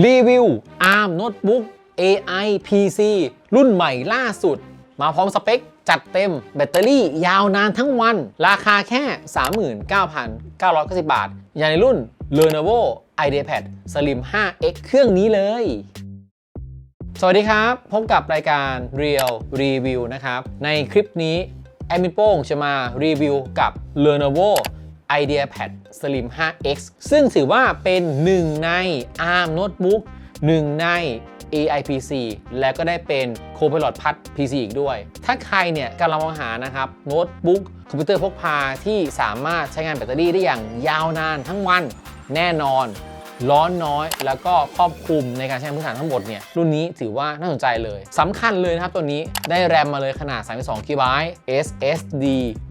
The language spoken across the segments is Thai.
รีวิว ARM Notebook AI PC รุ่นใหม่ล่าสุด มาพร้อมสเปค จัดเต็มแบตเตอรี่ยาวนานทั้งวัน ราคาแค่ 39,990 บาท อย่างในรุ่น Lenovo IdeaPad Slim 5X เครื่องนี้เลย สวัสดีครับ พบกับรายการ Real Review นะครับ ในคลิปนี้ แอมินโป้งจะมารีวิวกับ Lenovo IdeaPad Slim 5X ซึ่งถือว่าเป็นหนึ่งใน ARM Notebook หนึ่งใน AI PC และก็ได้เป็น Copilot Plus PC อีกด้วย ถ้าใครเนี่ยกำลังมองหานะครับโน้ตบุ๊กคอมพิวเตอร์พกพาที่สามารถใช้งานแบตเตอรี่ได้อย่างยาวนานทั้งวันแน่นอน ร้อนน้อย แล้วก็ครอบคลุมในการใช้งานพื้นฐานทั้งหมดเนี่ยรุ่นนี้ถือว่าน่าสนใจเลยสำคัญเลยนะครับตัวนี้ได้แรมมาเลยขนาด 32 g b SSD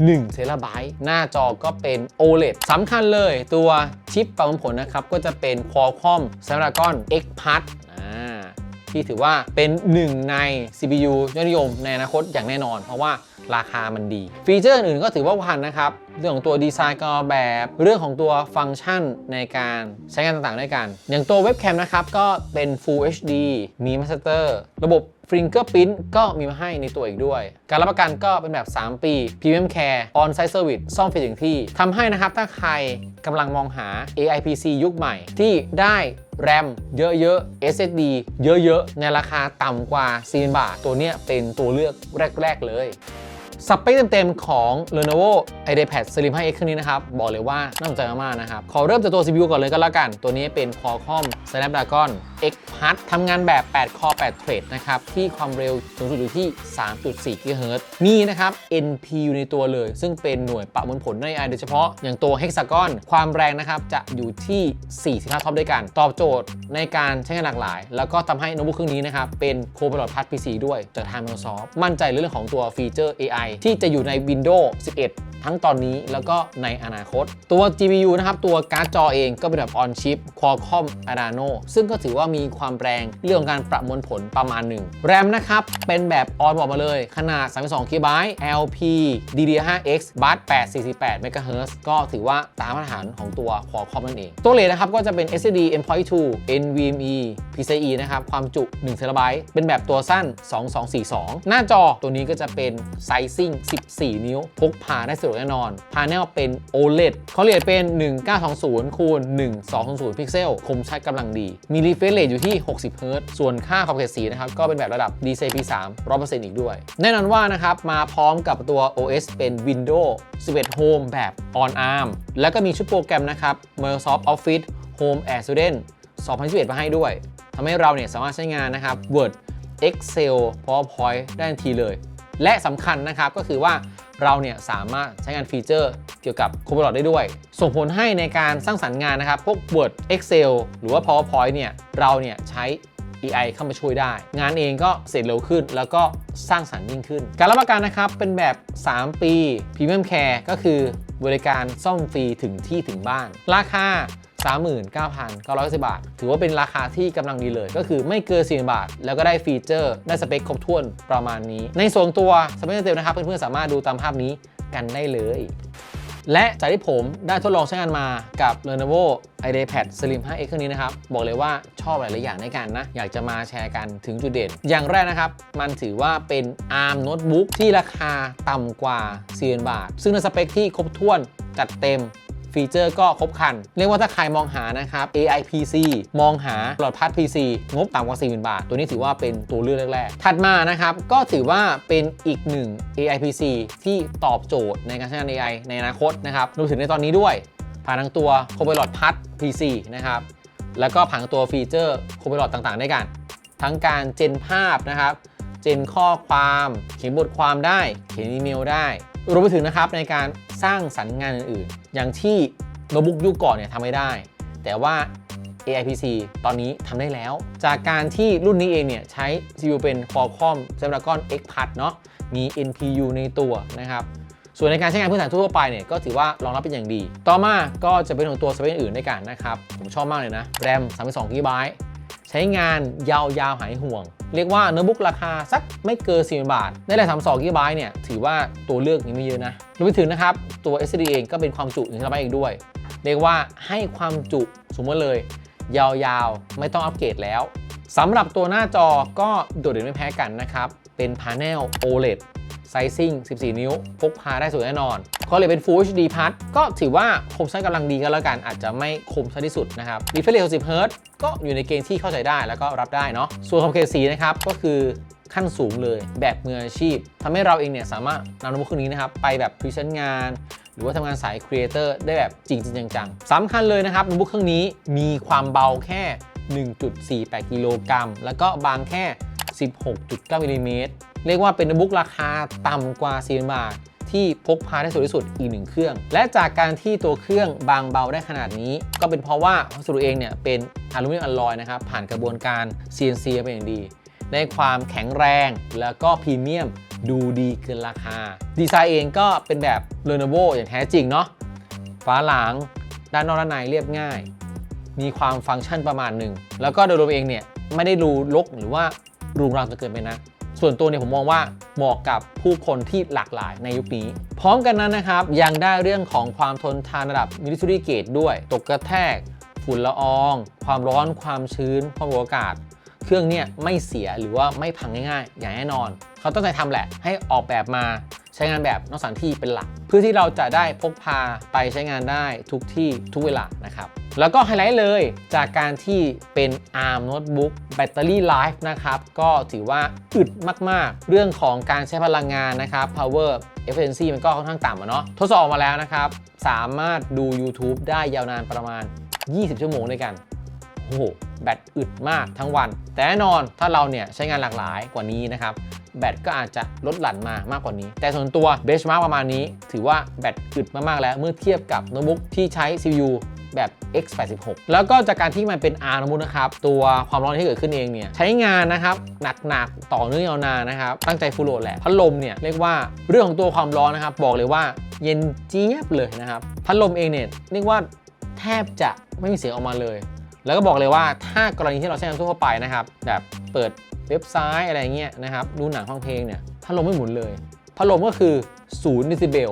1 t b หน้าจอก็เป็น OLED สำคัญเลยตัวชิปประมวลผลนะครับ ก็จะเป็น Qualcomm Snapdragon X Plus ที่ถือว่าเป็นหนึ่งใน CPU ยอดนิยมในอนาคตอย่างแน่นอน เพราะว่า ราคามันดี ฟีเจอร์อื่นก็ถือว่าพันนะครับ เรื่องของตัวดีไซน์กออกแบบ เรื่องของตัวฟังก์ชันในการใช้งานต่างๆด้วยกัน อย่างตัวเว็บแคมนะครับ ก็เป็น Full HD มี Master ระบบ Fingerprint ก็มีมาให้ในตัวอีกด้วย การรับประกันก็เป็นแบบ 3 ปี Premium Care On-Site Service ซ่อมฟรีถึงที่ทำให้นะครับ ถ้าใครกำลังมองหา AI PC ยุคใหม่ ที่ได้แรมเยอะๆ SSD เยอะๆ ในราคาต่ำกว่า4,000 บาท ตัวเนี้ยเป็นตัวเลือกแรก ๆ เลย สเปคเต็มๆของ Lenovo IdeaPad Slim 5X เครื่องนี้นะครับ บอกเลยว่าน่าสนใจมากๆนะครับ ขอเริ่มจากตัว CPU ก่อนเลยก็แล้วกัน ตัวนี้เป็น Qualcomm Snapdragon X Plus ทำงานแบบ 8 core 8 thread นะครับ ที่ความเร็วสูงสุดอยู่ที่ 3.4 GHz มีนะครับ NPU ในตัวเลย ซึ่งเป็นหน่วยประมวลผลใน AI โดยเฉพาะ อย่างตัว Hexagon ความแรงนะครับ จะอยู่ที่ 45 ท็อปด้วยกัน ตอบโจทย์ในการใช้งานหลากหลาย แล้วก็ทำให้โน้ตบุ๊กเครื่องนี้นะครับเป็น Copilot Plus PC ด้วยจากทาง Microsoft มั่นใจเรื่องของตัวฟีเจอร์ AI ที่จะอยู่ใน Windows 11 ทั้งตอนนี้แล้วก็ในอนาคต ตัว GPU นะครับ ตัวการ์ดจอเองก็เป็นแบบ on chip Qualcomm Adreno ซึ่งก็ถือว่ามีความแรงเรื่องของการประมวลผลประมาณหนึ่งแรมนะครับ เป็นแบบ on บอกมาเลย ขนาด 32 GB LP DDR5X Bus 848 MHz ก็ถือว่าตามมาตรฐานของตัว Qualcomm นั่นเอง ตัวเลทนะครับก็จะเป็น SSD M.2 NVMe PCIe นะครับ ความจุ 1 TB เป็นแบบตัวสั้น 2242 หน้าจอตัวนี้ก็จะเป็น Sizing 14 นิ้ว พกพาได้สะดวกแน่นอนพาเนลเป็น OLED เขาเรียกเป็น 1920คูณ1200พิกเซลคมชัดกำลังดี มี refresh rate อยู่ที่ 60 Hz ส่วนค่าขอบเขตสีนะครับ ก็เป็นแบบระดับ DCI-P3 100%อีกด้วย แน่นอนว่านะครับ มาพร้อมกับตัว OS เป็น Windows 11 Home แบบ on ARM แล้วก็มีชุดโปรแกรมนะครับ Microsoft Office Home and Student 2021 มาให้ด้วยทำให้เราเนี่ยสามารถใช้งานนะครับ Word Excel PowerPoint ได้ทันทีเลย และสำคัญนะครับก็คือว่า เราเนี่ยสามารถใช้งานฟีเจอร์เกี่ยวกับ Copilot ได้ด้วย ส่งผลให้ในการสร้างสรรค์งานนะครับ พวก Word Excel หรือว่า PowerPoint เนี่ยเราเนี่ยใช้ AI เข้ามาช่วยได้ งานเองก็เสร็จเร็วขึ้น แล้วก็สร้างสรรค์ยิ่งขึ้น การรับประกันนะครับ เป็นแบบ 3 ปี Premium Care ก็คือบริการซ่อมฟรีถึงที่ถึงบ้าน ราคา 39,990 บาท ถือว่าเป็นราคาที่กำลังดีเลย ก็คือไม่เกิน40บาท แล้วก็ได้ฟีเจอร์ ได้สเปคครบถ้วนประมาณนี้ ในส่วนตัวสเปคเต็มนะครับ เพื่อนๆสามารถดูตามภาพนี้กันได้เลยและจากที่ผมได้ทดลองใช้งานมากับ Lenovo IdeaPad Slim 5X เครื่องนี้นะครับ บอกเลยว่าชอบหลาย ๆ อย่างในกันนะ อยากจะมาแชร์กันถึงจุดเด่น อย่างแรกนะครับ มันถือว่าเป็น ARM Notebook ที่ราคาต่ำกว่า 4,000 บาท ซึ่งในสเปคที่ครบถ้วนจัดเต็ม ฟีเจอร์ก็ครบคัน เรียกว่าถ้าใครมองหานะครับ AI PC มองหาหลอดพัด PC งบต่ำกว่า 40,000 บาท ตัวนี้ถือว่าเป็นตัวเลือกแรกๆ ถัดมานะครับก็ถือว่าเป็นอีกหนึ่ง AI PC ที่ตอบโจทย์ในการใช้งาน AI ในอนาคตนะครับรวมถึงในตอนนี้ด้วย ผ่านทางตัว Copilot พัด PC นะครับแล้วก็ผ่านตัวฟีเจอร์ Copilot ต่างๆได้กัน ทั้งการเจนภาพนะครับ เจนข้อความ เขียนบทความได้ เขียนอีเมลได้ รวมไปถึงนะครับในการสร้างสรรค์งานอื่นๆ อย่างที่โน้ตบุ๊กยุคก่อนเนี่ยทำไม่ได้ แต่ว่า AI PC ตอนนี้ทำได้แล้ว จากการที่รุ่นนี้เองเนี่ยใช้ CPU เป็น Qualcomm Snapdragon X Plus เนาะมี NPU ในตัวนะครับส่วนในการใช้งานพื้นฐานทั่วไปเนี่ยก็ถือว่ารองรับเป็นอย่างดี ต่อมาก็จะเป็นของตัวสเปคอื่นด้วยกันนะครับ ผมชอบมากเลยนะแรม32 GB ใช้งานยาวๆหายห่วง เรียกว่าโน้ตบุ๊กราคาสักไม่เกิน4 0บาทได้แรม32 GB เนี่ยถือว่าตัวเลือกยังไม่เยอะนะรวมไปถึงนะครับ ตัว SSD เองก็เป็นความจุ1 TB อีกด้วย เรียกว่าให้ความจุสมมติเลย ยาวๆ ไม่ต้องอัปเกรดแล้วสำหรับตัวหน้าจอก็โดดเด่นไม่แพ้กันนะครับ เป็นพา n e l OLED ไซซิ่ง 14 นิ้ว พกพาได้สวยแน่นอน ก็เลยเป็น Full HD Plus ก็ถือว่าคมชัดกำลังดีกันแล้วกันอาจจะไม่คมชัดที่สุดนะครับ Refresh rate 60 Hz ก็อยู่ในเกณฑ์ที่เข้าใจได้แล้วก็รับได้เนาะส่วนของเคสีนะครับก็คือขั้นสูงเลยแบบมืออาชีพทำให้เราเองเนี่ยสามารถนำโน้ตบุ๊กเครื่องนี้นะครับ ไปแบบพรีเซนต์งาน หรือว่าทำงานสายครีเอเตอร์ได้แบบจริงจริงจังๆสำคัญเลยนะครับโน้ตบุ๊กเครื่องนี้มีความเบาแค่ 1.48 กิโลกรัมแล้วก็บางแค่ 16.9มิลลิเมตรเรียกว่าเป็นโน้ตบุ๊กราคาต่ำกว่า4บาท ที่พกพาได้สะดวกที่สุดอีกหนึ่งเครื่อง และจากการที่ตัวเครื่องบางเบาได้ขนาดนี้ ก็เป็นเพราะว่าวัสดุเองเนี่ยเป็นอลูมิเนียมอลลอยนะครับผ่านกระบวนการ CNC มาเป็นอย่างดีได้ความแข็งแรงแล้วก็พรีเมียมดูดีเกินราคา ดีไซน์เองก็เป็นแบบ Lenovo อย่างแท้จริงเนาะฝาหลังด้านนอกด้านในเรียบง่าย มีความฟังก์ชันประมาณหนึ่ง แล้วก็โดยรวมเองเนี่ย ไม่ได้ดูรกหรือว่ารุงรังจนเกินไปนะ ส่วนตัวเนี่ยผมมองว่าเหมาะกับผู้คนที่หลากหลายในยุคนี้ พร้อมกันนั้นนะครับ ยังได้เรื่องของความทนทานระดับ military grade ด้วย ตกกระแทก ฝุ่นละออง ความร้อน ความชื้น ความร้อนอากาศ เครื่องเนี่ยไม่เสียหรือว่าไม่พังง่ายๆ อย่างแน่นอน เขาตั้งใจทำแหละให้ออกแบบมา ใช้งานแบบนอกสถานที่เป็นหลัก เพื่อที่เราจะได้พกพาไปใช้งานได้ทุกที่ทุกเวลานะครับ แล้วก็ไฮไลท์เลยจากการที่เป็น ARM Notebook Battery Life นะครับ ก็ถือว่าอึดมาก ๆ เรื่องของการใช้พลังงานนะครับ power efficiency มันก็ค่อนข้างต่ำอะเนาะทดสอบมาแล้วนะครับ สามารถดู YouTube ได้ยาวนานประมาณ 20 ชั่วโมงด้วยกัน อ้โหแบตอึดมากทั้งวัน แต่แน่นอนถ้าเราเนี่ยใช้งานหลากหลายกว่านี้นะครับแบตก็อาจจะลดหลั่นมามากกว่านี้ แต่ส่วนตัวเบสมาร์กประมาณนี้ ถือว่าแบตอึดมากๆแล้วเมื่อเทียบกับโน้ตบุ๊กที่ใช้ CPU แบบ X86 แล้วก็จากการที่มันเป็น ARM โน้ตบุ๊กนะครับ ตัวความร้อนที่เกิดขึ้นเองเนี่ย ใช้งานนะครับ หนักๆ ต่อเนื่องยาวนานนะครับ ตั้งใจฟูลโหลดแหละ พัดลมเนี่ย เรียกว่าเรื่องของตัวความร้อนนะครับ บอกเลยว่าเย็นเจี๊ยบเลยนะครับ พัดลมเองเนี่ยเรียกว่าแทบจะไม่มีเสียงออกมาเลย แล้วก็บอกเลยว่าถ้ากรณีที่เราใช้งานทั่วไปนะครับ แบบเปิดเว็บไซต์อะไรเงี้ยนะครับ ดูหนังฟังเพลงเนี่ยพัดลมไม่หมุนเลย พัดลมก็คือ0ดิซิเบล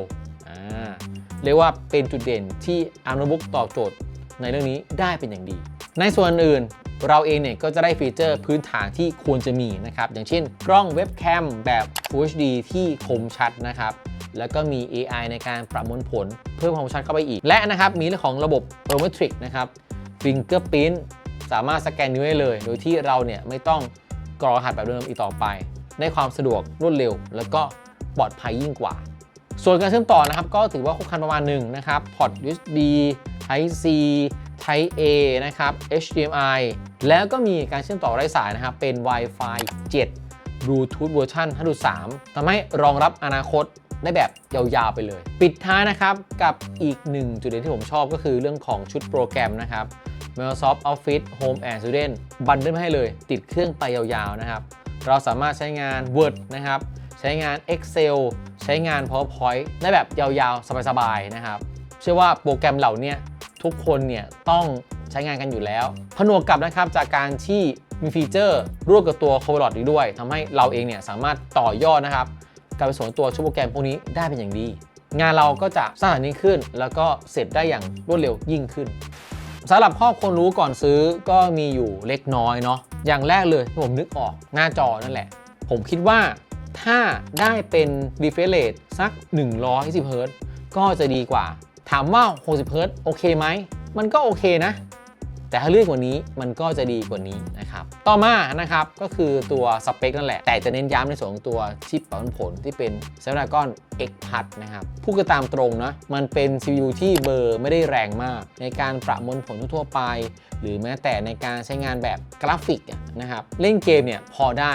เรียกว่าเป็นจุดเด่นที่ a r m Notebook ตอบโจทย์ในเรื่องนี้ได้เป็นอย่างดี ในส่วนอื่นเราเองเนี่ยก็จะได้ฟีเจอร์พื้นฐานที่ควรจะมีนะครับ อย่างเช่น กล้องเว็บแคมแบบ Full HD ที่คมชัดนะครับ แล้วก็มี AI ในการประมวลผลเพิ่มความชัดเข้าไปอีก และนะครับมีเรื่องของระบบ Biometric นะครับ Fingerprint สามารถสแกนนิ้วได้เลย โดยที่เราเนี่ยไม่ต้องกรอรหัสแบบเดิมอีกต่อไป ได้ความสะดวกรวดเร็ว แล้วก็ปลอดภัยยิ่งกว่า ส่วนการเชื่อมต่อนะครับ ก็ถือว่าครบครันประมาณหนึ่งนะครับพอร์ต USB Type C Type A นะครับ HDMI แล้วก็มีการเชื่อมต่อไร้สายนะครับ เป็น Wi-Fi 7 Bluetooth เวอร์ชัน5.3ทำให้รองรับอนาคตได้แบบยาวๆไปเลย ปิดท้ายนะครับกับอีกหนึ่งจุดเด่นที่ผมชอบก็คือเรื่องของชุดโปรแกรมนะครับ Microsoft Office Home and Student บันเดิลมาให้เลย ติดเครื่องไปยาวๆนะครับ เราสามารถใช้งาน Word นะครับ ใช้งาน Excel ใช้งาน PowerPoint ได้แบบยาวๆ สบายๆ นะครับ เชื่อว่าโปรแกรมเหล่านี้ทุกคนเนี่ยต้องใช้งานกันอยู่แล้ว ผนวกกับนะครับจากการที่มีฟีเจอร์ร่วมกับตัว Copilot อีด้วยทำให้เราเองเนี่ยสามารถต่อยอดนะครับการไปสนตัวชุดโปรแกรมพวกนี้ได้เป็นอย่างดี งานเราก็จะสร้างสรรค์ขึ้น แล้วก็เสร็จได้อย่างรวดเร็วยิ่งขึ้น สำหรับข้อควรรู้ก่อนซื้อก็มีอยู่เล็กน้อยเนาะอย่างแรกเลยที่ผมนึกออกหน้าจอนั่นแหละ ผมคิดว่าถ้าได้เป็น refresh rate สัก 120 Hz ก็จะดีกว่า ถามว่า 60 Hz โอเคไหม มันก็โอเคนะ แต่ถ้าเลือกกว่านี้มันก็จะดีกว่านี้นะครับ ต่อมานะครับก็คือตัวสเปคนั่นแหละ แต่จะเน้นย้ำในส่วนของตัวชิปประมวลผลที่เป็น Snapdragon X Plus นะครับพูดกันตามตรงนะมันเป็น CPU ที่เบอร์ไม่ได้แรงมาก ในการประมวลผลทั่วไป หรือแม้แต่ในการใช้งานแบบกราฟิกนะครับเล่นเกมเนี่ยพอได้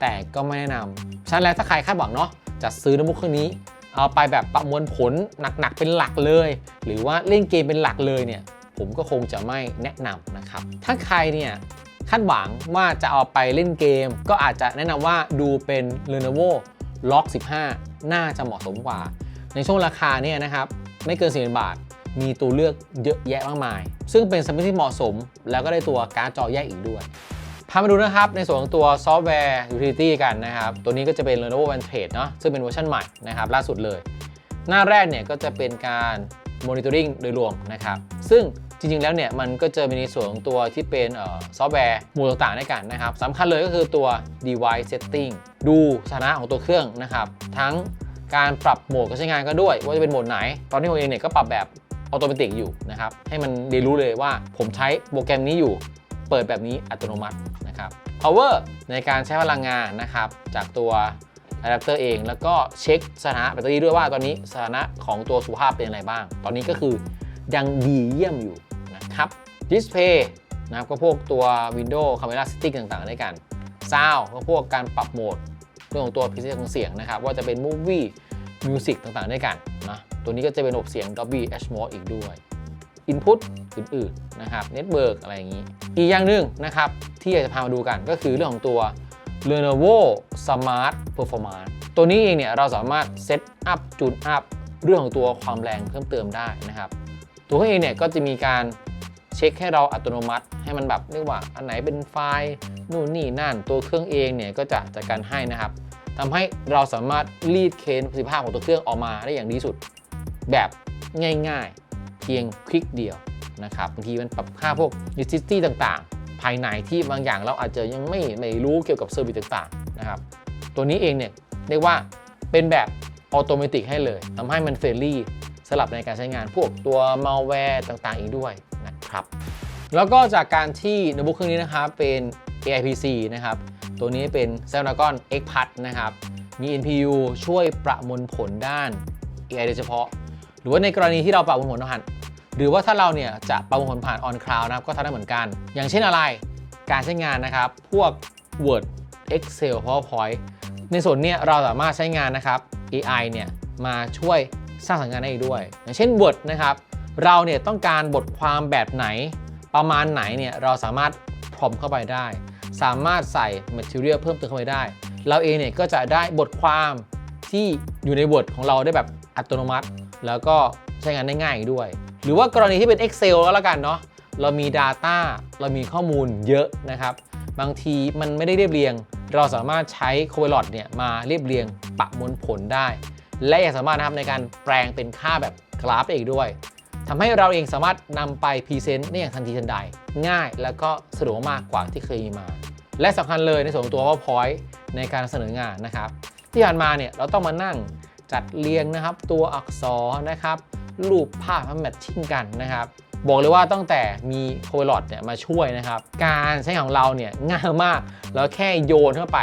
แต่ก็ไม่แนะนำฉะนั้นแล้วถ้าใครคาดหวังเนาะจะซื้อโน้ตบุ๊กเครื่องนี้เอาไปแบบประมวลผลหนักๆเป็นหลักเลย หรือว่าเล่นเกมเป็นหลักเลยเนี่ย ผมก็คงจะไม่แนะนำนะครับ ถ้าใครเนี่ยคาดหวังว่าจะเอาไปเล่นเกม ก็อาจจะแนะนำว่าดูเป็น Lenovo Log 15 น่าจะเหมาะสมกว่า ในช่วงราคาเนี่ยนะครับ ไม่เกิน4 0 0 0บาท มีตัวเลือกเยอะแยะมากมาย ซึ่งเป็นสเปคที่เหมาะสม แล้วก็ได้ตัวการ์ดจอแยกอีกด้วยพามาดูนะครับ ในส่วนของตัวซอฟต์แวร์ Utility กันนะครับ ตัวนี้ก็จะเป็น Lenovo Vantage เนาะซึ่งเป็นเวอร์ชันใหม่นะครับ ล่าสุดเลย หน้าแรกเนี่ยก็จะเป็นการ Monitoring โดยรวมนะครับ ซึ่ง จริงๆ แล้วเนี่ยมันก็จะมีในส่วนของตัวที่เป็นซอฟต์แวร์หมวดต่างๆด้วยกันนะครับสำคัญเลยก็คือตัว device setting ดูสถานะของตัวเครื่องนะครับทั้งการปรับโหมดการใช้งานก็ด้วย ว่าจะเป็นโหมดไหน ตอนนี้ผมเองเนี่ยก็ปรับแบบออโตเมติกอยู่นะครับให้มันเรียนรู้เลยว่าผมใช้โปรแกรมนี้อยู่ เปิดแบบนี้อัตโนมัตินะครับ power ในการใช้พลังงานนะครับจากตัวอะแดปเตอร์เองแล้วก็เช็คสถานะแบตเตอรี่ด้วยว่าตอนนี้สถานะของตัวสุภาพเป็นอะไรบ้าง ตอนนี้ก็คือ ยังดีเยี่ยมอยู่นะครับ display นะครับก็พวกตัว Windows Camera Setting ต่างๆด้วยกัน sound ก็พวกการปรับโหมดเรื่องของตัวพิเศษของเสียงนะครับ ว่าจะเป็น movie music ต่างๆด้วยกันนะตัวนี้ก็จะเป็นระบบเสียง Dolby Atmos อีกด้วย Input อื่นๆนะครับ Network อะไรอย่างนี้ อีกอย่างหนึ่งนะครับ ที่อยากจะพามาดูกันก็คือเรื่องของตัว Lenovo Smart Performance ตัวนี้เองเนี่ยเราสามารถเซตอัพจูนอัพเรื่องของตัวความแรงเพิ่มเติมได้นะครับ ตัวเขาเองเนี่ยก็จะมีการเช็คให้เราอัตโนมัติ ให้มันแบบเรียกว่าอันไหนเป็นไฟล์นู่นนี่นั่น ตัวเครื่องเองเนี่ยก็จะจัดการให้นะครับทำให้เราสามารถรีดเค้นประสิทธิภาพของตัวเครื่องออกมาได้อย่างดีที่สุด แบบง่ายๆ เพียงคลิกเดียวนะครับบางทีมันปรับค่าพวก utility ต่างๆ ภายในที่บางอย่างเราอาจจะยังไม่ไม่รู้เกี่ยวกับเซอร์วิสต่างๆนะครับตัวนี้เองเนี่ยเรียกว่าเป็นแบบออโตเมติกให้เลยทำให้มันเฟรนลี่ สำหรับในการใช้งานพวกตัว malware ต่างๆ อีกด้วยนะครับ แล้วก็จากการที่โน้ตบุ๊กเครื่องนี้นะครับเป็น AI PC นะครับตัวนี้เป็น Snapdragon X Plus นะครับมี NPU ช่วยประมวลผลด้าน AI โดยเฉพาะ หรือว่าในกรณีที่เราประมวลผลผ่านหรือว่าถ้าเราเนี่ยจะประมวลผลผ่าน on cloud นะครับก็ทำได้เหมือนกัน อย่างเช่นอะไรการใช้งานนะครับ พวก Word Excel PowerPoint ในส่วนเนี้ยเราสามารถใช้งานนะครับ AI เนี่ยมาช่วย สร้างสรรค์งานได้อีกด้วย อย่างเช่น Word นะครับเราเนี่ยต้องการบทความแบบไหนประมาณไหนเนี่ยเราสามารถพรอมเข้าไปได้ สามารถใส่ Material เพิ่มเติมเข้าไปได้ เราเองเนี่ยก็จะได้บทความที่อยู่ใน Word ของเราได้แบบอัตโนมัติ แล้วก็ใช้งานได้ง่ายอีกด้วย หรือว่ากรณีที่เป็น Excel ก็แล้วกันเนาะเรามี Data เรามีข้อมูลเยอะนะครับ บางทีมันไม่ได้เรียบเรียง เราสามารถใช้ Copilot เนี่ยมาเรียบเรียงประมวลผลได้ และยังสามารถนะครับในการแปลงเป็นค่าแบบกราฟได้อีกด้วยทำให้เราเองสามารถนำไปพรีเซนต์ได้อย่างทันทีทันใด ง่ายแล้วก็สะดวกมากกว่าที่เคยมีมา และสำคัญเลยในส่วนตัว PowerPoint ในการเสนองานนะครับ ที่ผ่านมาเนี่ยเราต้องมานั่งจัดเรียงนะครับ ตัวอักษรนะครับรูปภาพมาแมทชิ่งกันนะครับบอกเลยว่าตั้งแต่มีโคลอดเนี่ยมาช่วยนะครับ การใช้ของเราเนี่ยง่ายมาก แล้วแค่โยนเข้าไป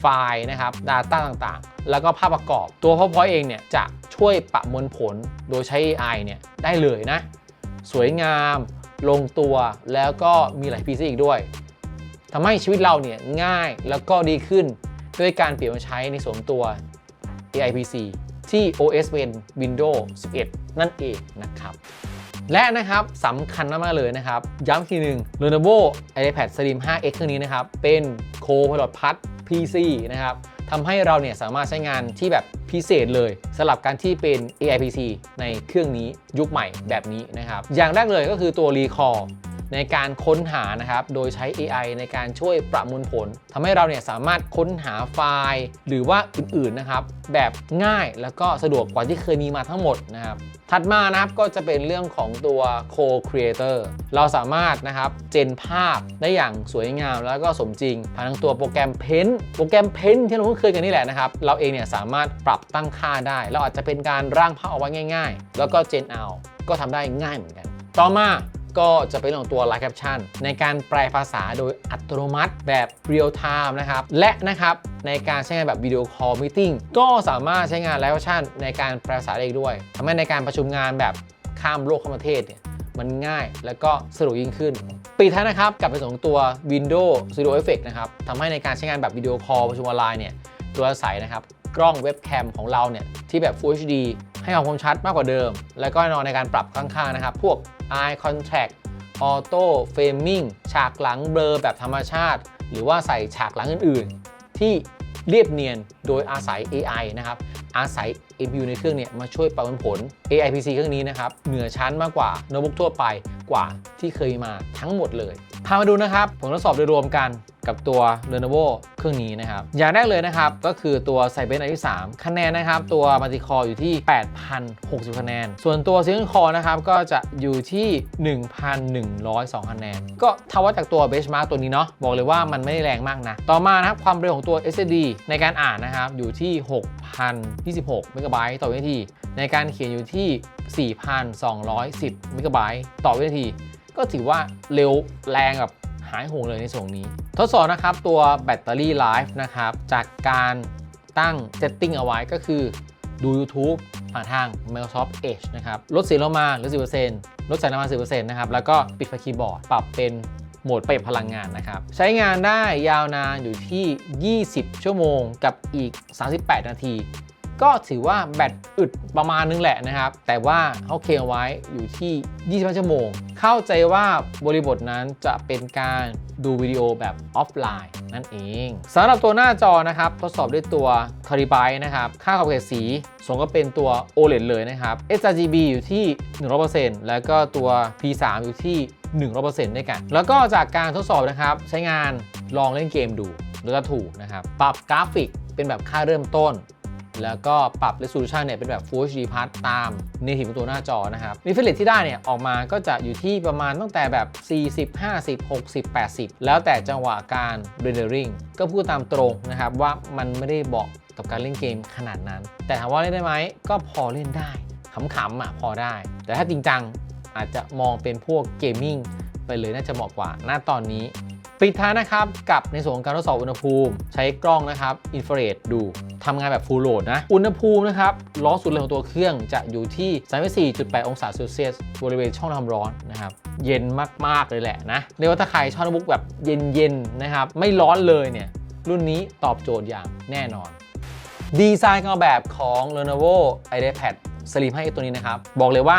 ไฟล์นะครับ Data ต่างๆ แล้วก็ภาพประกอบ ตัว PowerPoint เองเนี่ยจะช่วยประมวลผลโดยใช้ AI เนี่ยได้เลยนะ สวยงาม ลงตัวแล้วก็มีหลายฟีเจอร์อีกด้วยทำให้ชีวิตเราเนี่ยง่ายแล้วก็ดีขึ้นด้วยการเปลี่ยนมาใช้ในส่วนตัว AI PC ที่ OS เป็น Windows 11 นั่นเองนะครับ และนะครับสำคัญมากๆเลยนะครับ ย้ำทีหนึ่ง Lenovo iPad Slim 5X เครื่องนี้นะครับ เป็น Co-Pilot Plus PC นะครับทำให้เราเนี่ยสามารถใช้งานที่แบบพิเศษเลยสำหรับการที่เป็น AI PC ในเครื่องนี้ยุคใหม่แบบนี้นะครับ อย่างแรกเลยก็คือตัว Recall ในการค้นหานะครับ โดยใช้ AI ในการช่วยประมวลผลทำให้เราเนี่ยสามารถค้นหาไฟล์ หรือว่าอื่นๆนะครับ แบบง่ายแล้วก็สะดวกกว่าที่เคยมีมาทั้งหมดนะครับ ถัดมานะครับก็จะเป็นเรื่องของตัว Co-Creator เราสามารถนะครับเจนภาพได้อย่างสวยงามแล้วก็สมจริงผ่านทางตัวโปรแกรม Paint โปรแกรม Paint ที่เราคุ้นเคยกันนี่แหละนะครับ เราเองเนี่ยสามารถปรับตั้งค่าได้เราอาจจะเป็นการร่างภาพเอาไว้ง่าย ๆ แล้วก็เจนเอาก็ทำได้ง่ายเหมือนกัน ต่อมา ก็จะเป็นเรื่องของตัว Live Caption ในการแปลภาษาโดยอัตโนมัติแบบ Real Time นะครับ และนะครับในการใช้งานแบบ Video Call Meeting ก็สามารถใช้งาน Live Caption ในการแปลภาษาได้อีกด้วยทำให้ในการประชุมงานแบบข้ามโลกข้ามประเทศเนี่ยมันง่ายและก็สะดวกยิ่งขึ้น ปิดท้ายนะครับกับในส่วนของตัว Windows Studio Effect นะครับทำให้ในการใช้งานแบบวิดีโอคอลประชุมออนไลน์เนี่ยตัวอาศัยนะครับกล้องเว็บแคมของเราเนี่ยที่แบบ Full HD ให้ความคมชัดมากกว่าเดิม แล้วก็นอนในการปรับข้างๆนะครับ พวก Eye Contact Auto Framing, ฉากหลังเบลอแบบธรรมชาติ หรือว่าใส่ฉากหลังอื่น ๆ ที่เรียบเนียนโดยอาศัย AI นะครับ อาศัย NPU ในเครื่องเนี่ยมาช่วยประมวลผล AI PC เครื่องนี้นะครับ เหนือชั้นมากกว่าโน้ตบุ๊กทั่วไปกว่าที่เคยมาทั้งหมดเลยพามาดูนะครับ ผลทดสอบโดยรวมกันกับตัว Lenovo เครื่องนี้นะครับ อย่างแรกเลยนะครับ ก็คือตัว c y b e r อันที่3คะแนนนะครับ ตัว m u l t i c o r อยู่ที่ 8,060 คะแนน ส่วนตัว Single Core นะครับ ก็จะอยู่ที่ 1,102 คะแนน ก็ถ้าวัดจากตัว Benchmark ตัวนี้เนาะบอกเลยว่ามันไม่ได้แรงมากนะ ต่อมานะครับ ความเร็วของตัว SSD ในการอ่านนะครับ อยู่ที่26เมกะไบต์ต่อวินาที ในการเขียนอยู่ที่ 4,210เมกะไบต์ต่อวินาที ก็ถือว่าเร็วแรงแบบหายห่วงเลยในส่วนนี้ ทดสอบนะครับตัวแบตเตอรี่ไลฟ์นะครับ จากการตั้งเซตติ้งเอาไว้ก็คือดู YouTube ผ่านทาง Microsoft Edge นะครับ ลดเสียงลงมาเหลือ 10%ลดแสงน้ำมัน10%นะครับ แล้วก็ปิดไฟคีย์บอร์ด ปรับเป็นโหมดประหยัดพลังงานนะครับ ใช้งานได้ยาวนานอยู่ที่ 20 ชั่วโมงกับอีก 38 นาที ก็ถือว่าแบตอึดประมาณนึงแหละนะครับ แต่ว่าเขาเคลไว้อยู่ที่ 25 ชั่วโมง เข้าใจว่าบริบทนั้นจะเป็นการดูวิดีโอแบบออฟไลน์นั่นเองสำหรับตัวหน้าจอนะครับ ทดสอบด้วยตัว c a r i b y นะครับ ค่าขอบเขตสีสมก็เป็นตัว OLED เลยนะครับ sRGB อยู่ที่ 100%แล้วก็ตัว P3 อยู่ที่ 100%ด้วยกัน แล้วก็จากการทดสอบนะครับใช้งานลองเล่นเกมดูแล้วก็ถูกนะครับ ปรับกราฟิกเป็นแบบค่าเริ่มต้น แล้วก็ปรับ resolution เนี่ยเป็นแบบ Full HD Plus ตามในถิ่ของตัวหน้าจอนะครับ refresh ที่ได้เนี่ยออกมาก็จะอยู่ที่ประมาณตั้งแต่แบบ 40 50 60 80 แล้วแต่จังหวะการ rendering ก็พูดตามตรงนะครับว่ามันไม่ได้บอกกับการเล่นเกมขนาดนั้น แต่ถามว่าเล่นได้ไหมก็พอเล่นได้ขำๆอะพอได้ แต่ถ้าจริงจังอาจจะมองเป็นพวกเกมมิ่งไปเลยน่าจะเหมาะกว่าณตอนนี้ ปิดท้ายนะครับกับในส่วนของการทดสอบอุณหภูมิ ใช้กล้องนะครับอินฟราเรดดูทำงานแบบฟูลโหลดนะ อุณหภูมินะครับร้อนสุดเลยของตัวเครื่องจะอยู่ที่ 34.8 องศาเซลเซียสบริเวณช่องทำร้อนนะครับเย็นมาก ๆ เลยแหละนะเรียกว่าถ้าใครชอบโน้ตบุ๊กแบบเย็น ๆ นะครับ ไม่ร้อนเลยเนี่ย รุ่นนี้ตอบโจทย์อย่างแน่นอน ดีไซน์การออกแบบของ Lenovo IdeaPad Slim ให้ตัวนี้นะครับ บอกเลยว่า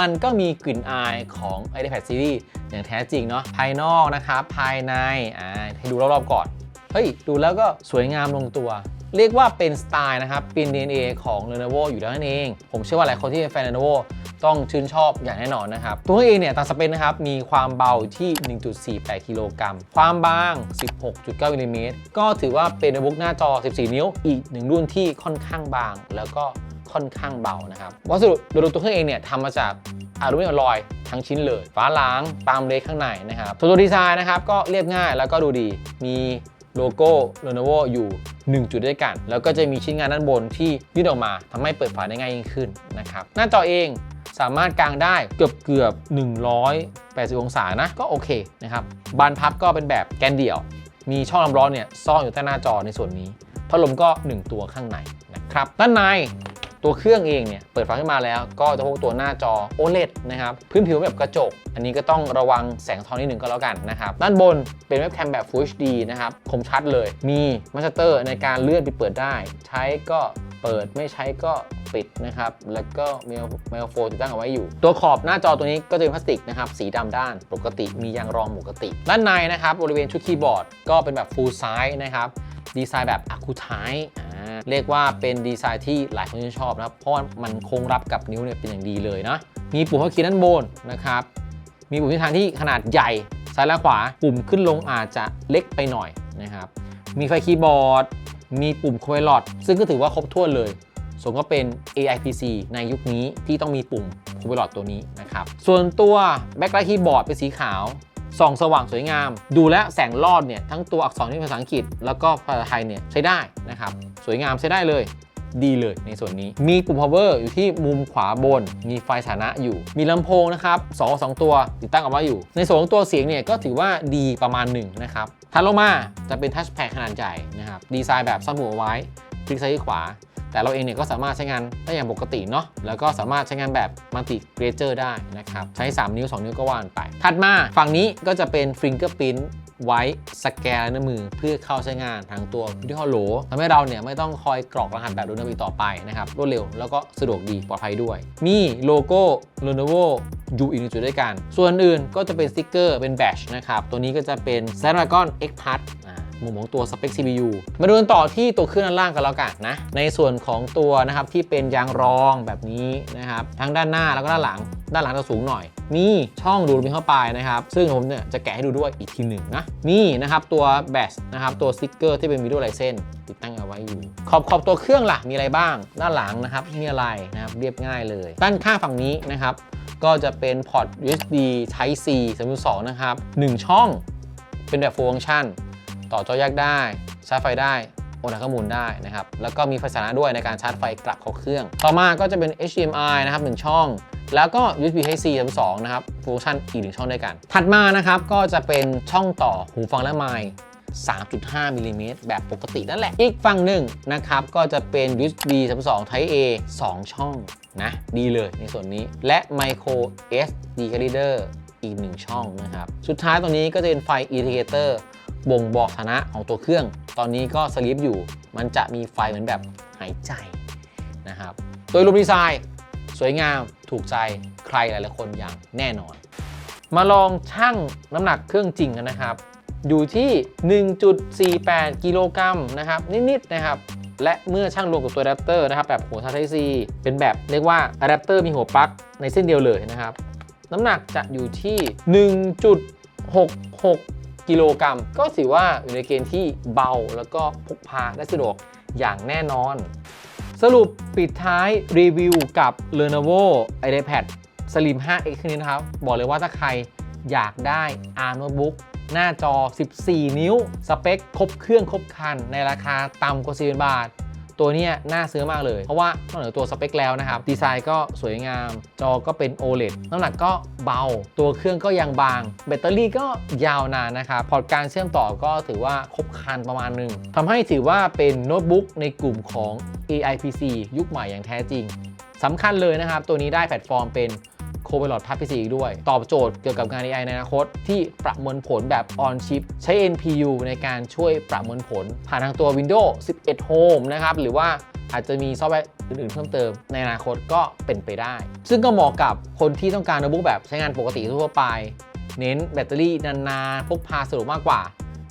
มันก็มีกลิ่นอายของ iPad Series อย่างแท้จริงเนาะภายนอกนะครับ ภายในอ่าให้ดูรอบๆก่อน เฮ้ย ดูแล้วก็สวยงามลงตัว เรียกว่าเป็นสไตล์นะครับ เป็น DNA ของ Lenovo อยู่แล้วนั่นเอง ผมเชื่อว่าหลายคนที่เป็นแฟน Lenovo ต้องชื่นชอบอย่างแน่นอนนะครับ ตัวเองเนี่ยตามสเปคนะครับ มีความเบาที่ 1.48 กิโลกรัม ความบาง 16.9มิลลิเมตรก็ถือว่าเป็นโน้ตบุ๊กหน้าจอ 14 นิ้ว อีกหนึ่งรุ่นที่ค่อนข้างบาง แล้วก็ ค่อนข้างเบานะครับ วัสดุโดยรวมตัวเครื่องเองเนี่ยทำมาจากอลูมิเนียมอลลอยทั้งชิ้นเลยฝาล้างตามเลขข้างในนะครับส่วนตัวดีไซน์นะครับก็เรียบง่ายแล้วก็ดูดีมีโลโก้ Lenovo อยู่ 1 จุดด้วยกัน แล้วก็จะมีชิ้นงานด้านบนที่ยื่นออกมาทำให้เปิดฝาได้ง่ายยิ่งขึ้นนะครับหน้าจอเองสามารถกางได้เกือบเกือบ 180 องศานะก็โอเคนะครับบานพับก็เป็นแบบแกนเดี่ยว มีช่องลำร้อนเนี่ยซ่อนอยู่ใต้หน้าจอในส่วนนี้พัดลมก็ 1 ตัวข้างในนะครับด้านใน ตัวเครื่องเองเนี่ยเปิดฝาขึ้นมาแล้ว ก็จะพบตัวหน้าจอ OLED นะครับพื้นผิวแบบกระจก อันนี้ก็ต้องระวังแสงท้อนนิดหนึ่งก็แล้วกันนะครับด้านบนเป็นเว็บแคมแบบ Full HD นะครับคมชัดเลย มีมาสเตอร์ในการเลื่อนปิดเปิดได้ ใช้ก็เปิดไม่ใช้ก็ปิดนะครับ แล้วก็มีไมโครโฟนติดตั้งเอาไว้อยู่ ตัวขอบหน้าจอตัวนี้ก็จะเป็นพลาสติกนะครับ สีดำด้าน ปกติมียางรองปกติ ด้านในนะครับ บริเวณชุดคีย์บอร์ดก็เป็นแบบ full size นะครับ ดีไซน์แบบอาคูไทเรียกว่าเป็นดีไซน์ที่หลายคนชอบนะครับ เพราะว่ามันคงรับกับนิ้วเนี่ยเป็นอย่างดีเลยนะ มีปุ่มข้าคีย์ด้านบนนะครับ มีปุ่มทิศทางที่ขนาดใหญ่ซ้ายและขวา ปุ่มขึ้นลงอาจจะเล็กไปหน่อยนะครับ มีไฟคีย์บอร์ด มีปุ่ม c o i l o t ซึ่งก็ถือว่าครบถ้วนเลยส่วนก็เป็น AI PC ในยุคนี้ที่ต้องมีปุ่ม c o i l o t ตัวนี้นะครับ ส่วนตัวแบ็คไลท์คีย์บอร์ดเป็นสีขาว ส่องสว่างสวยงาม ดูแลวแสงรอดเนี่ยทั้งตัวอักษรที่เป็นภาษาอังกฤษ แล้วก็ภาษาไทยเนี่ยใช้ได้นะครับสวยงามใช้ได้เลยดีเลยในส่วนนี้มีปุ่ม power อยู่ที่มุมขวาบน มีไฟสถานะอยู่ มีลำโพงนะครับสองสองตัวติดตั้งเอาไว้อยู่ ในส่วนของตัวเสียงเนี่ยก็ถือว่าดีประมาณหนึ่งนะครับถัดลงมาจะเป็นทัชแพดขนาดใหญ่นะครับดีไซน์แบบซ่อนหัวเอาไว้คลิกซ้ายคลิกขวา แต่เราเองเนี่ยก็สามารถใช้งานได้อย่างปกติเนาะแล้วก็สามารถใช้งานแบบมัลติเกรเจอร์ได้นะครับใช้ 3 นิ้ว 2 นิ้วก็ว่านไป ถัดมาฝั่งนี้ก็จะเป็นฟิงเกอร์พิ้นไว้สแกนนิ้วมือเพื่อเข้าใช้งานทางตัววิดีโอโหลทำให้เราเนี่ยไม่ต้องคอยกรอกรหัสแบบเดิมอีต่อไปนะครับรวดเร็วแล้วก็สะดวกดีปลอดภัยด้วย มีโลโก้ Lenovo อยู่อีกหนึ่งจุดด้วยกัน ส่วนอื่นก็จะเป็นสติ๊กเกอร์เป็นแบชนะครับ ตัวนี้ก็จะเป็น Snapdragon X Plus มุมของตัวสเปค CPU มาดูกันต่อที่ตัวเครื่องด้านล่างกันแล้วกันนะในส่วนของตัวนะครับที่เป็นยางรองแบบนี้นะครับทั้งด้านหน้าแล้วก็ด้านหลัง ด้านหลังจะสูงหน่อยมีช่องดูดลมเข้าไปนะครับ ซึ่งผมเนี่ยจะแกะให้ดูด้วยอีกทีหนึ่งนะมีนะครับตัวแบชนะครับตัวสติ๊กเกอร์ที่เป็นวิดีโอไลเซนติดตั้งเอาไว้อยู่ ขอบขอบตัวเครื่องล่ะมีอะไรบ้าง ด้านหลังนะครับมีอะไรนะครับเรียบง่ายเลย ด้านข้างฝั่งนี้นะครับก็จะเป็นพอร์ต USB Type C 3.2 นะครับ 1 ช่องเป็นแบบ full function ต่อจอแยกได้ ชาร์จไฟได้โอนข้อมูลได้นะครับ แล้วก็มีไฟสาธาระด้วยในการชาร์จไฟกลับเข้าเครื่อง ต่อมาก็จะเป็น HDMI นะครับ1ช่อง แล้วก็ USB Type C 3.2นะครับฟังก์ชันอีกหนึ่งช่องด้วยกัน ถัดมานะครับก็จะเป็นช่องต่อหูฟังและไมค์3.5มิลลิเมตรแบบปกตินั่นแหละ อีกฝั่งหนึ่งนะครับ ก็จะเป็น USB 3.2 Type A 2 ช่องนะ ดีเลยในส่วนนี้ และ Micro SD card reader อีก 1 ช่องนะครับ สุดท้ายตรงนี้ก็จะเป็นไฟ indicator บ่งบอกฐานะของตัวเครื่อง ตอนนี้ก็สลิปอยู่ มันจะมีไฟเหมือนแบบหายใจนะครับ โดยรวมดีไซน์ สวยงามถูกใจใครหลายๆคนอย่างแน่นอน มาลองชั่งน้ำหนักเครื่องจริงกันนะครับ อยู่ที่ 1.48 กิโลกรัมนะครับ นิด ๆ นะครับและเมื่อช่างรวมกับตัวอะแดปเตอร์นะครับแบบหัวชาร์จไทซีเป็นแบบเรียกว่าอะแดปเตอร์มีหัวปลั๊กในเส้นเดียวเลยนะครับ น้ำหนักจะอยู่ที่ 1.66 กิโลกรัม ก็ถือว่าอยู่ในเกณฑ์ที่เบาแล้วก็พกพาได้สะดวกอย่างแน่นอน สรุปปิดท้ายรีวิวกับ Lenovo iPad Slim 5X ครื่องนี้นะครับ บอกเลยว่าถ้าใครอยากได้ ARM Notebook หน้าจอ 14 นิ้ว สเปค ครบเครื่องครบคัน ในราคาต่ำกว่า4,000บาท ตัวนี้น่าซื้อมากเลย เพราะว่านอกเหนือตัวสเปคแล้วนะครับ ดีไซน์ก็สวยงาม จอก็เป็น OLED น้ำหนักก็เบา ตัวเครื่องก็ยังบาง แบตเตอรี่ก็ยาวนานนะครับ พอร์ตการเชื่อมต่อก็ถือว่าครบครันประมาณหนึ่งทำให้ถือว่าเป็นโน้ตบุ๊กในกลุ่มของ AI PC ยุคใหม่อย่างแท้จริงสำคัญเลยนะครับ ตัวนี้ได้แพลตฟอร์มเป็น c o p i l o t Plus PC อีกด้วย ตอบโจทย์เกี่ยวกับงาน AI ในอนาคต ที่ประมวลผลแบบ on chip ใช้ NPU ในการช่วยประมวลผล ผ่านทางตัว Windows 11 Home นะครับ หรือว่าอาจจะมีซอฟต์แวร์อื่นๆเพิ่มเติมในอนาคตก็เป็นไปได้ ซึ่งก็เหมาะกับคนที่ต้องการโน้ตบุ๊กแบบใช้งานปกติทั่วไป เน้นแบตเตอรี่นานๆพกพาสะดวกมากกว่า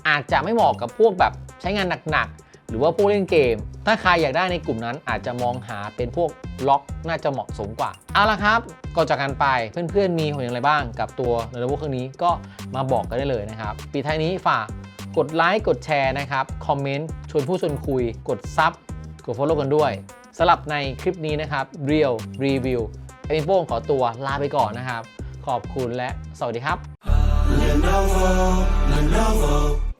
อาจจะไม่เหมาะกับพวกแบบใช้งานหนักๆ หรือว่าพวกเล่นเกม ถ้าใครอยากได้ในกลุ่มนั้นอาจจะมองหาเป็นพวกล็อกน่าจะเหมาะสมกว่า เอาละครับก่อนจากกันไปเพื่อนๆมีความเห็นอะไรบ้างกับตัว Lenovo เครื่องนี้ก็มาบอกกันได้เลยนะครับปีท้ายนี้ฝากกดไลค์กดแชร์นะครับคอมเมนต์ชวนผู้ชวนคุย กดซับกด follow กันด้วยสำหรับในคลิปนี้นะครับ Real Review เอ็นโป้งขอตัวลาไปก่อนนะครับ ขอบคุณและสวัสดีครับ Lenovo, Lenovo.